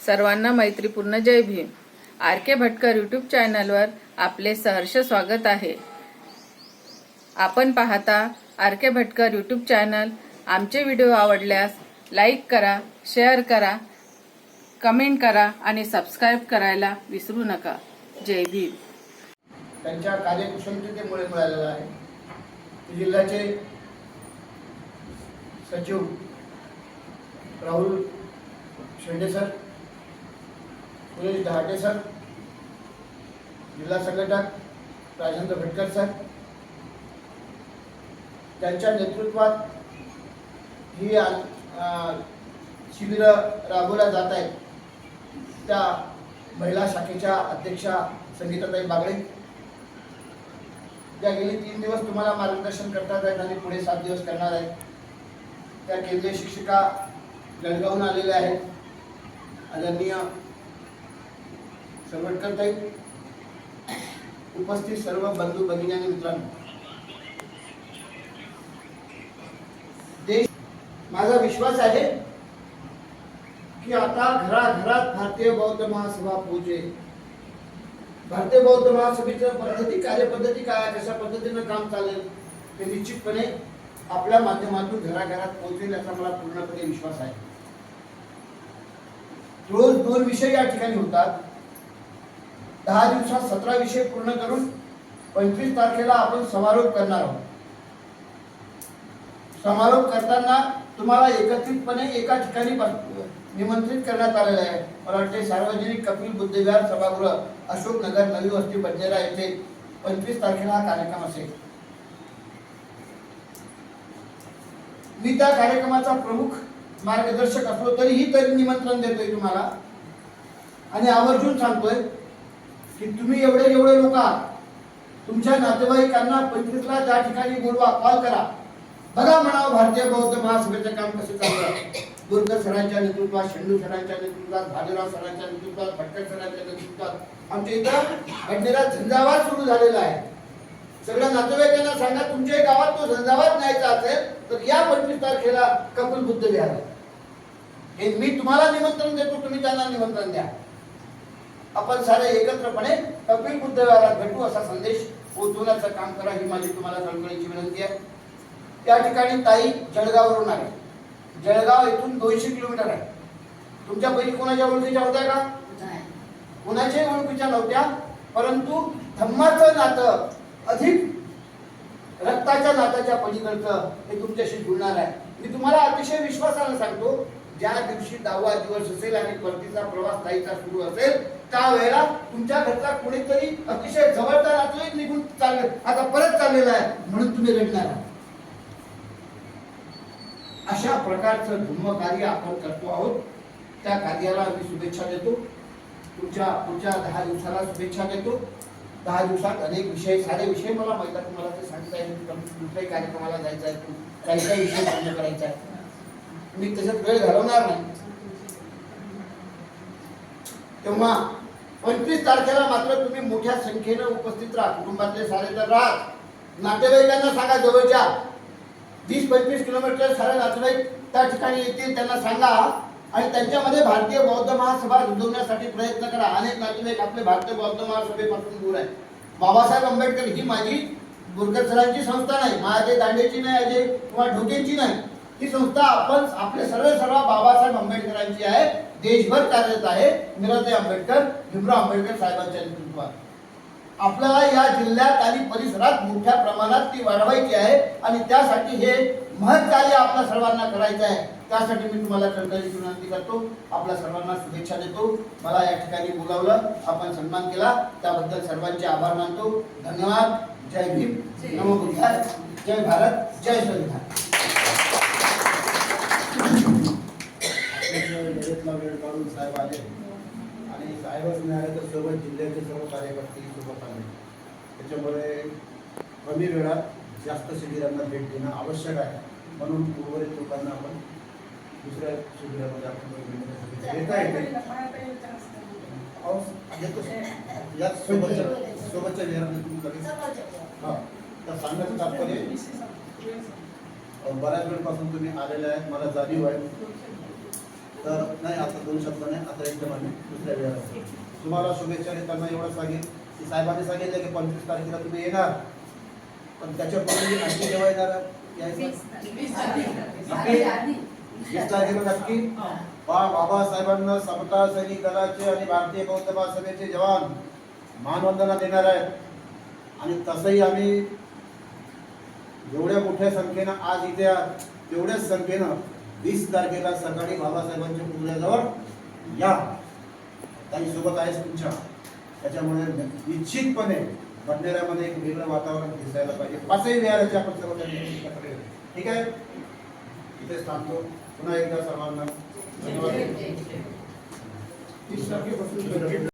सर्वांना मैत्रीपूर्ण Jai Bhim. R K Bhatkar YouTube चॅनलवर आपले सहर्ष स्वागत आहे. आपण पाहता R K Bhatkar YouTube channel आमचे व्हिडिओ आवडल्यास लाईक करा शेअर करा कमेंट करा आणि सबस्क्राईब करायला विसरू नका. जय भीम. त्यांच्या कार्यकुशलतेमुळे मिळालेला आहे. जिल्ह्याचे सचिव राहुल शेंडे सर सुरेश दहाटे सर जिल्हा संघटक राजेंद्र भटकर सर त्यांच्या नेतृत्वात ही शिबिरं राबवल्या जात आहेत. त्या महिला शाखेच्या अध्यक्षा संगीताताई बागडे. ज्या गेली तीन दिवस तुम्हाला मार्गदर्शन करतात आहेत आणि पुढे सात दिवस करणार आहेत. त्या केंद्रीय शिक्षिका जळगावून आलेल्या आहेत. आदरणीय सरवटकरताई उपस्थित सर्व बंधू भगिनी आणि मित्रांनो. देश माझा विश्वास आहे की आता घराघरात भारतीय बौद्ध महासभा पूजे. भारतीय बौद्ध महासभेच्या पद्धती कार्यपद्धती काय कशा पद्धतीनं काम चालेल? हे निश्चितपणे आपल्या माध्यमातून घराघरात पोहोचेल याचा मला पूर्णपणे विश्वास आहे. रोज दोन विषय या ठिकाणी होतात. दहा दिवसात सतरा विषय पूर्ण करून पंचवीस तारखेला आपण समारोप करणार आहोत. समारोप करताना तुम्हाला एकत्रितपणे एका ठिकाणी निमंत्रित करण्यात आलेलं आहे. मला वाटते सार्वजनिक कपिल बुद्धविहार सभागृह अशोकनगर नवी वस्ती बडनेरा येथे पंचवीस तारखेला हा कार्यक्रम असेल. मी त्या कार्यक्रमाचा प्रमुख मार्गदर्शक असलो तरीही तरी निमंत्रण देतोय तुम्हाला. आणि आवर्जून सांगतोय की तुम्ही एवढे एवढे लोक तुमच्या नातेवाईकांना पंचवीसला त्या ठिकाणी बोलवा कॉल करा. बघा म्हणावं भारतीय बौद्ध महासभेचं काम कसं चालू आहे बोरकर सरांच्या नेतृत्वात शेंडू सरांच्या नेतृत्वात भाजीराव सरांच्या नेतृत्वात भटकर सरांच्या नेतृत्वात आमच्या इथं बडनेरात झंझावात सुरू झालेला आहे. सगळ्या नातेवाईकांना सांगा तुमच्या गावात तो झंझावात न्यायचा असेल तर या पंचवीस तारखेला कपिल बुद्ध विहार. हे मी तुम्हाला निमंत्रण देतो तुम्ही त्यांना निमंत्रण द्या. आपण सारे एकत्रपणे कपिल बुद्ध व्यवहारात भेटू असा संदेश पोहोचवण्याचं काम करा ही माझी तुम्हाला कळकळीची विनंती आहे. त्या ठिकाणी ताई जळगाववरून आहे. जळगाव इथून दोनशे किलोमीटर आहे. तुमच्या पहिली कोणाच्या ओळखीच्या होत्या का? कोणाच्याही ओळखीच्या नव्हत्या परंतु धम्माचं नातं अधिक रक्ताच्या नात्याच्या पलीकडचं हे तुमच्याशी जुळणार आहे. मी तुम्हाला अतिशय विश्वासानं सांगतो ज्या दिवशी दहावा दिवस असेल आणि परतीचा प्रवास ताईचा सुरू असेल त्यावेळेला तुमच्या घरचा कोणीतरी अतिशय जवळचा नातेवाईक निघून चालले आता परत चाललेला आहे म्हणून तुम्ही रडणार आहात. अशा प्रकारचं धम्म कार्य आपण करतो आहोत. त्या कार्याला मी शुभेच्छा देतो. तुमच्या पुढच्या दहा दिवसाला शुभेच्छा देतो. दहा दिवसात अनेक विषय सारे विषय मला माहिती आहे तुम्हाला ते सांगता येईल. कुठल्याही कार्यक्रमाला जायचं आहे. काही काही विषय पूर्ण करायचा आहे मी त्याच्यात वेळ घालवणार नाही. तेव्हा पंचवीस तारखेला मात्र तुम्ही मोठ्या संख्येनं उपस्थित राहा. कुटुंबातले सारे तर राहा. नातेवाईकांना सांगा जवळच्या. वीस पंचवीस किलोमीटर सारे नातेवाईक त्या ठिकाणी येतील त्यांना सांगा. आणि त्यांच्यामध्ये भारतीय बौद्ध महासभा रुजवण्यासाठी प्रयत्न करा. अनेक नातेवाईक आपले भारतीय बौद्ध महासभेपासून दूर आहे बाबासाहेब आंबेडकर ही माझी बोरकर सरांची संस्था नाही. माझे दांडेची नाही अजय किंवा ढोकेची नाही. ही संस्था आपण आपले सर्व सर्व बाबासाहेब आंबेडकरांची आहे. देशभर कार्यरत आहे. मीराताई आंबेडकर भीमराव आंबेडकर साहेबांच्या नेतृत्वात. आपल्याला या जिल्ह्यात आणि परिसरात मोठ्या प्रमाणात ती वाढवायची आहे आणि त्यासाठी हे महत् कार्य आपल्या सर्वांना करायचं आहे. त्यासाठी मी तुम्हाला कळकळीची विनंती करतो. आपल्या सर्वांना शुभेच्छा देतो. मला या ठिकाणी बोलावलं आपण सन्मान केला. त्याबद्दल सर्वांचे आभार मानतो. धन्यवाद. जय भीम. नमो बुद्धाय. जय भारत. जय संविधान वेळ काढून साहेब आले. आणि साहेबच मिळाले तर सर्व जिल्ह्याचे सर्व कार्यकर्ते सोबत आले त्याच्यामुळे कमी वेळात जास्त शिबिरांना भेट देणं आवश्यक आहे. म्हणून उर्वरित लोकांना आपण दुसऱ्या शिबिरामध्ये आपण भेट देण्यासाठी येते याच सोबतच्या सोबतच्या विहारामध्ये तुम्ही हा. तर सांगण्याचं तात्पर्य बऱ्याच वेळपासून तुम्ही आलेले आहेत. मला जाणीव आहे. तर नाही आता दोन शब्द नाही. आता एकदम आम्ही दुसऱ्या विहारात तुम्हाला शुभेच्छा देताना एवढं सांगेन. की साहेबांनी सांगितलं की पंचवीस तारखेला तुम्ही येणार. पण त्याच्यापूर्वी आणखी जेव्हा येणार वीस तारखेला नक्की. बा बाबासाहेबांना समता सैनिक दलाचे आणि भारतीय बौद्ध महासभेचे जवान मानवंदना देणार आहेत. आणि तसंही आम्ही एवढ्या मोठ्या संख्येनं आज इथे तेवढ्याच संख्येनं वीस तारखेला सकाळी बाबासाहेबांच्या पुतळ्याजवळ या काही सोबत आहेच तुमच्या. त्याच्यामुळे निश्चितपणे बंडेऱ्यामध्ये एक वेगळं वातावरण दिसायला पाहिजे. पाचही विहाराचे आपण सर्व. ठीक आहे? इथेच थांबतो. पुन्हा एकदा सर्वांना धन्यवाद. तीस तारखेपासून